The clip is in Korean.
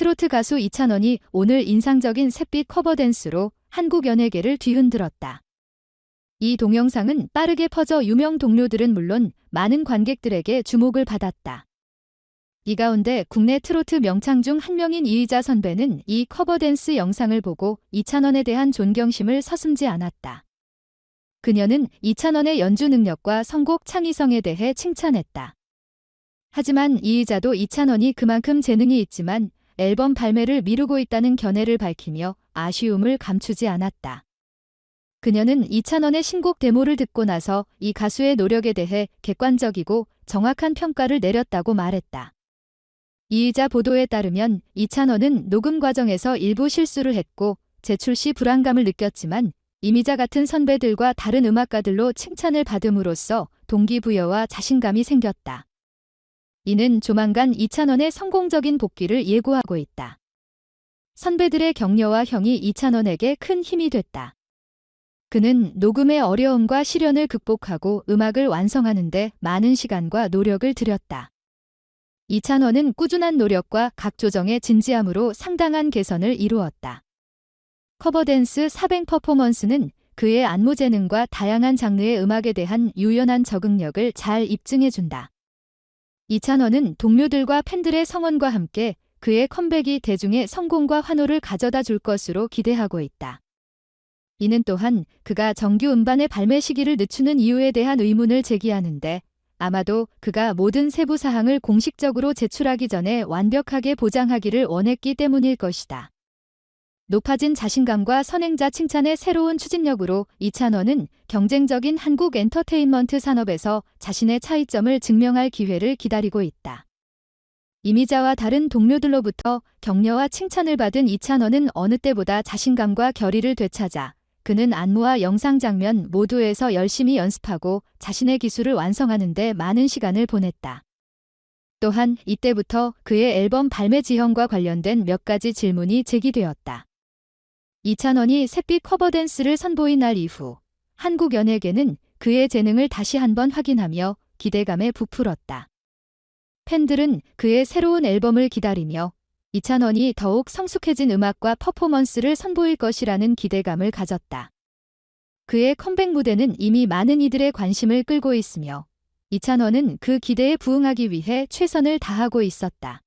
트로트 가수 이찬원이 오늘 인상적인 샛빛 커버 댄스로 한국 연예계를 뒤흔들었다. 이 동영상은 빠르게 퍼져 유명 동료들은 물론 많은 관객들에게 주목을 받았다. 이 가운데 국내 트로트 명창 중 한 명인 이의자 선배는 이 커버 댄스 영상을 보고 이찬원에 대한 존경심을 서슴지 않았다. 그녀는 이찬원의 연주 능력과 선곡 창의성에 대해 칭찬했다. 하지만 이의자도 이찬원이 그만큼 재능이 있지만 앨범 발매를 미루고 있다는 견해를 밝히며 아쉬움을 감추지 않았다. 그녀는 이찬원의 신곡 데모를 듣고 나서 이 가수의 노력에 대해 객관적이고 정확한 평가를 내렸다고 말했다. 이의자 보도에 따르면 이찬원은 녹음 과정에서 일부 실수를 했고 제출 시 불안감을 느꼈지만 이미자 같은 선배들과 다른 음악가들로 칭찬을 받음으로써 동기부여와 자신감이 생겼다. 이는 조만간 이찬원의 성공적인 복귀를 예고하고 있다. 선배들의 격려와 형이 이찬원에게 큰 힘이 됐다. 그는 녹음의 어려움과 시련을 극복하고 음악을 완성하는데 많은 시간과 노력을 들였다. 이찬원은 꾸준한 노력과 각 조정의 진지함으로 상당한 개선을 이루었다. 커버댄스 사뱅 퍼포먼스는 그의 안무 재능과 다양한 장르의 음악에 대한 유연한 적응력을 잘 입증해준다. 이찬원은 동료들과 팬들의 성원과 함께 그의 컴백이 대중의 성공과 환호를 가져다 줄 것으로 기대하고 있다. 이는 또한 그가 정규 음반의 발매 시기를 늦추는 이유에 대한 의문을 제기하는데 아마도 그가 모든 세부 사항을 공식적으로 제출하기 전에 완벽하게 보장하기를 원했기 때문일 것이다. 높아진 자신감과 선행자 칭찬의 새로운 추진력으로 이찬원은 경쟁적인 한국 엔터테인먼트 산업에서 자신의 차이점을 증명할 기회를 기다리고 있다. 이미자와 다른 동료들로부터 격려와 칭찬을 받은 이찬원은 어느 때보다 자신감과 결의를 되찾아 그는 안무와 영상 장면 모두에서 열심히 연습하고 자신의 기술을 완성하는 데 많은 시간을 보냈다. 또한 이때부터 그의 앨범 발매 지형과 관련된 몇 가지 질문이 제기되었다. 이찬원이 샛빛 커버 댄스를 선보인 날 이후 한국 연예계는 그의 재능을 다시 한번 확인하며 기대감에 부풀었다. 팬들은 그의 새로운 앨범을 기다리며 이찬원이 더욱 성숙해진 음악과 퍼포먼스를 선보일 것이라는 기대감을 가졌다. 그의 컴백 무대는 이미 많은 이들의 관심을 끌고 있으며 이찬원은 그 기대에 부응하기 위해 최선을 다하고 있었다.